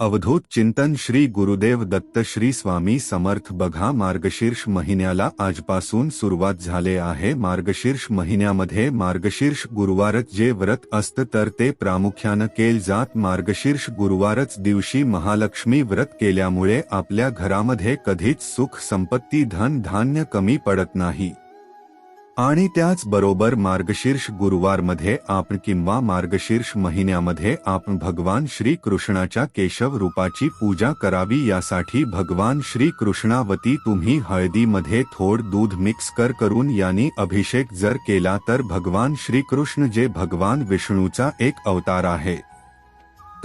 अवधूत चिंतन श्री गुरुदेव दत्त श्री स्वामी समर्थ बघा मार्गशीर्ष महिन्याला आजपासून सुरुवात झाले आहे. मार्गशीर्ष महिन्यामध्ये मार्गशीर्ष गुरुवारच जे व्रत असतं तर ते प्रामुख्यानं केल जात. मार्गशीर्ष गुरुवारच दिवशी महालक्ष्मी व्रत केल्यामुळे आपल्या घरामध्ये कधीच सुख संपत्ती धन धान्य कमी पडत नाही. आणि त्याचबरोबर मार्गशीर्ष गुरुवारमध्ये आपण किंवा मार्गशीर्ष महिन्यामध्ये आपण भगवान श्रीकृष्णाच्या केशव रूपाची पूजा करावी यासाठी भगवान श्रीकृष्णावती तुम्ही हळदीमध्ये थोड दूध मिक्स कर करून यांनी अभिषेक जर केला तर भगवान श्रीकृष्ण जे भगवान विष्णूचा एक अवतार आहे.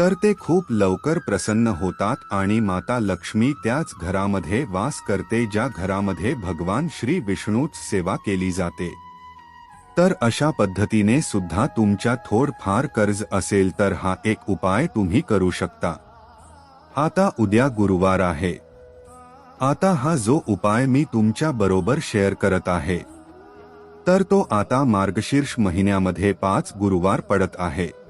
तर ते खूप लवकर प्रसन्न होतात आणि माता लक्ष्मी त्याच घरामध्ये वास करते ज्या घरामध्ये भगवान श्री विष्णूच सेवा केली जाते. तर अशा पद्धतीने सुद्धा तुमच्या थोडफार कर्ज असेल तर हा एक उपाय तुम्ही करू शकता. आता उद्या गुरुवार आहे. आता हा जो उपाय मी तुमच्या बरोबर शेअर करत आहे. तर तो आता मार्गशीर्ष महिन्यामध्ये पाच गुरुवार पडत आहे.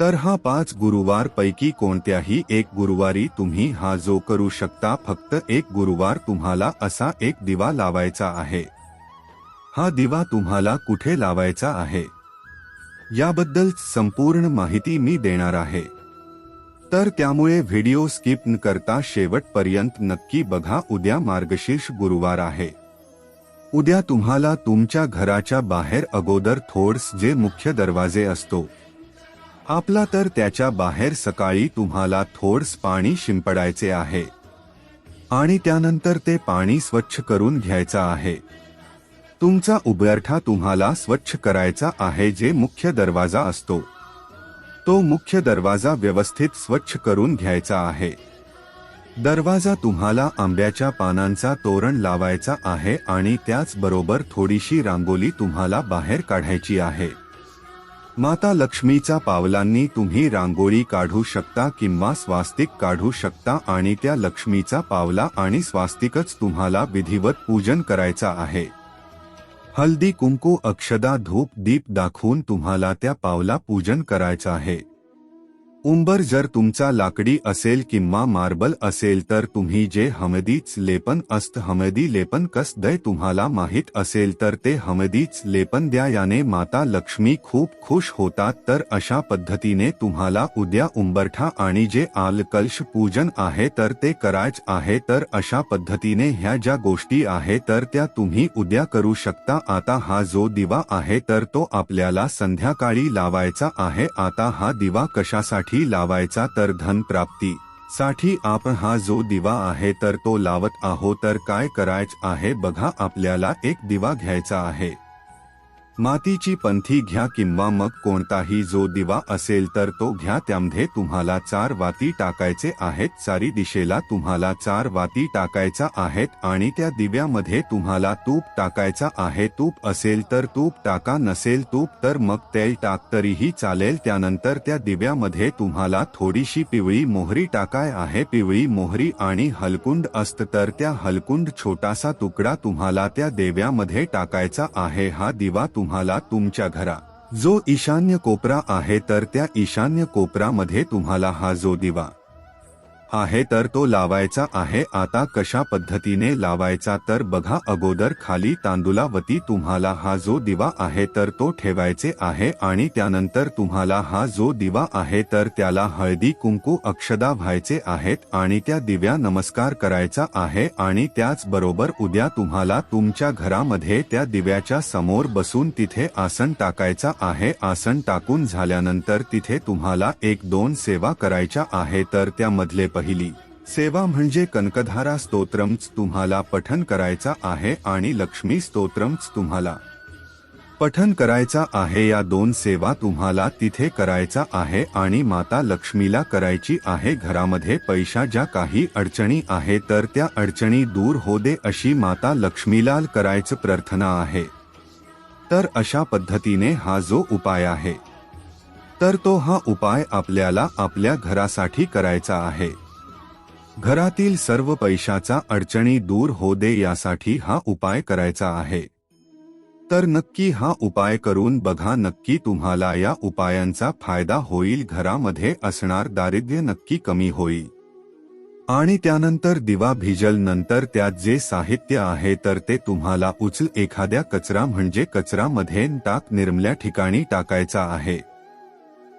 तर हा पाच गुरुवार पैकी कोणत्याही एक गुरुवारी तुम्ही हा जो करू शकता फक्त एक गुरुवार तुम्हाला असा एक दिवा लावायचा आहे. हा दिवा तुम्हाला कुठे लावायचा आहे? याबद्दल संपूर्ण माहिती मी देणार आहे. तर त्यामुळे व्हिडिओ स्किप न करता शेवटपर्यंत नक्की बघा उद्या मार्गशीर्ष गुरुवार आहे. उद्या तुम्हाला तुमच्या घराच्या बाहेर अगोदर थोडस जे मुख्य दरवाजे असतो आपला तर त्याच्या बाहेर सकाळी तुम्हाला थोडस पाणी शिंपडायचे आहे. आणि त्यानंतर ते पाणी स्वच्छ करून घ्यायचं आहे. तुमचा उबरठा तुम्हाला स्वच्छ करायचा आहे जे मुख्य दरवाजा असतो. तो मुख्य दरवाजा व्यवस्थित स्वच्छ करून घ्यायचा आहे. दरवाजा तुम्हाला आंब्याच्या पानांचा तोरण लावायचा आहे आणि त्याचबरोबर थोडीशी रांगोली तुम्हाला बाहेर काढायची आहे. माता लक्ष्मीचा पावलांनी तुम्ही रांगोळी काढू शकता किंवा स्वास्तिक काढू शकता आणि त्या लक्ष्मीचा पावला आणि स्वास्तिकच तुम्हाला विधिवत पूजन करायचा आहे. हल्दी कुंकू अक्षदा धूप दीप दाखवून तुम्हाला त्या पावला पूजन करायचं आहे. उंबर जर तुमचा लाकडी असेल किंवा मार्बल असेल तर तुम्ही जे हमदीच लेपन अस्त हमदी लेपन कस दय तुम्हाला माहीत असेल तर ते हमदीच लेपन द्या याने माता लक्ष्मी खूप खुश होतात तर अशा पद्धतीने तुम्हाला उद्या उंबरठा आणि जे आलकल्श पूजन आहे तर ते करायच आहे तर अशा पद्धतीने ह्या ज्या गोष्टी आहे तर त्या तुम्ही उद्या करू शकता. आता हा जो दिवा आहे तर तो आपल्याला संध्याकाळी लावायचा आहे. आता हा दिवा कशासाठी लावायचा तर धन प्राप्ती. साठी आपण हा जो दिवा आहे तर तो लावत आहो तर काय करायच आहे बघा आपल्याला एक दिवा घ्यायचा आहे. मातीची पंथी घ्या किंवा मग कोणताही जो दिवा असेल तर तो घ्या त्यामध्ये तुम्हाला चार वाती टाकायचे आहेत चारी दिशेला तुम्हाला चार वाती टाकायचा आहेत आणि त्या दिव्यामध्ये तुम्हाला तूप टाकायचा आहे. तूप असेल तर तूप टाका नसेल तूप तर मग तेल टाक तरीही चालेल. त्यानंतर त्या दिव्यामध्ये तुम्हाला थोडीशी पिवळी मोहरी टाकाय आहे. पिवळी मोहरी आणि हलकुंड असत तर त्या हलकुंड छोटासा तुकडा तुम्हाला त्या देव्यामध्ये टाकायचा आहे. हा दिवा तुम्हाला तुमच्या घरा जो ईशान्य कोपरा आहे तर त्या ईशान्य कोपरामध्ये तुम्हाला हा जो दिवा आहे तर तो लावायचा आहे. आता कशा पद्धतीने लावायचा तर बघा. अगोदर खाली तांदुलावती तुम्हाला हा जो दिवा आहे तर तो ठेवायचे आहे आणि त्यानंतर तुम्हाला हा जो दिवा आहे तर त्याला हळदी कुंकू अक्षदा व्हायचे आहेत आणि त्या दिव्या नमस्कार करायचा आहे आणि त्याचबरोबर उद्या तुम्हाला तुमच्या घरामध्ये त्या दिव्याच्या समोर बसून तिथे आसन टाकायचा आहे. आसन टाकून झाल्यानंतर तिथे तुम्हाला एक दोन सेवा करायच्या आहे. तर त्यामधले पहिली. सेवा म्हणजे कनकधारा स्तोत्रमच तुम्हाला पठन करायचा आहे आणि लक्ष्मी स्तोत्रमच तुम्हाला पठन करायचा आहे. या दोन सेवा तुम्हाला तिथे करायचा आहे आणि माता लक्ष्मीला करायची आहे. घरामध्ये पैशा ज्या काही अडचणी आहे तर त्या अडचणी दूर हो दे अशी माता लक्ष्मीला करायचं प्रार्थना आहे. तर अशा पद्धतीने हा जो उपाय आहे तर तो हा उपाय आपल्याला आपल्या घरासाठी करायचा आहे. घरातील सर्व पैशाचा अडचणी दूर हो दे यासाठी हा उपाय करायचा आहे. तर नक्की हा उपाय करून बघा नक्की तुम्हाला या उपायांचा फायदा होईल घरामध्ये असणार दारिद्र्य नक्की कमी होईल. आणि त्यानंतर दिवा भिजल नंतर त्यात जे साहित्य आहे तर ते तुम्हाला उचल एखाद्या कचरा म्हणजे कचरामध्ये टाक निर्मल्या ठिकाणी टाकायचा आहे.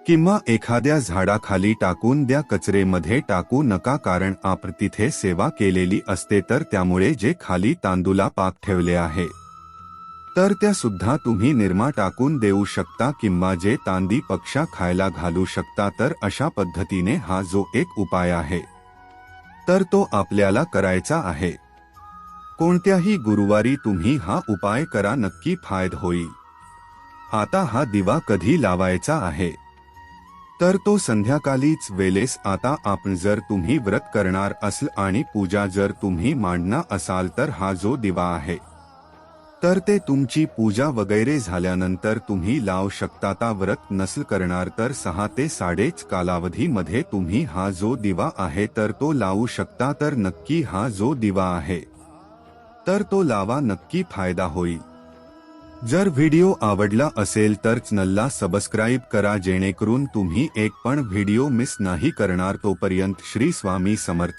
किंवा एखाद्या झाडाखाली टाकून द्या कचरेमध्ये टाकू नका कारण आपण तिथे सेवा केलेली असते तर त्यामुळे जे खाली तांदूला पाक ठेवले आहे तर त्या सुद्धा तुम्ही निर्मा टाकून देऊ शकता किंवा जे तांदी पक्षा खायला घालू शकता तर अशा पद्धतीने हा जो एक उपाय आहे तर तो आपल्याला करायचा आहे. कोणत्याही गुरुवारी तुम्ही हा उपाय करा नक्की फायद होईल. आता हा दिवा कधी लावायचा आहे? तर तो संध्याकाळीच वेलेस आता आपण जर तुम्ही व्रत करणार असल आणि पूजा जर तुम्ही मांडणार असाल तर हा जो दिवा आहे तर ते तुमची पूजा वगैरे झाल्यानंतर तुम्ही लावू शकता. ता व्रत नसल करणार तर सहा ते साडेच कालावधीमध्ये तुम्ही हा जो दिवा आहे तर तो लावू शकता. तर नक्की हा जो दिवा आहे तर तो लावा नक्की फायदा होईल. जर व्हिडिओ आवडला असेल तर चॅनलला सबस्क्राईब करा जेणेकरून तुम्ही एक पण व्हिडिओ मिस नाही करणार तोपर्यंत श्री स्वामी समर्थ.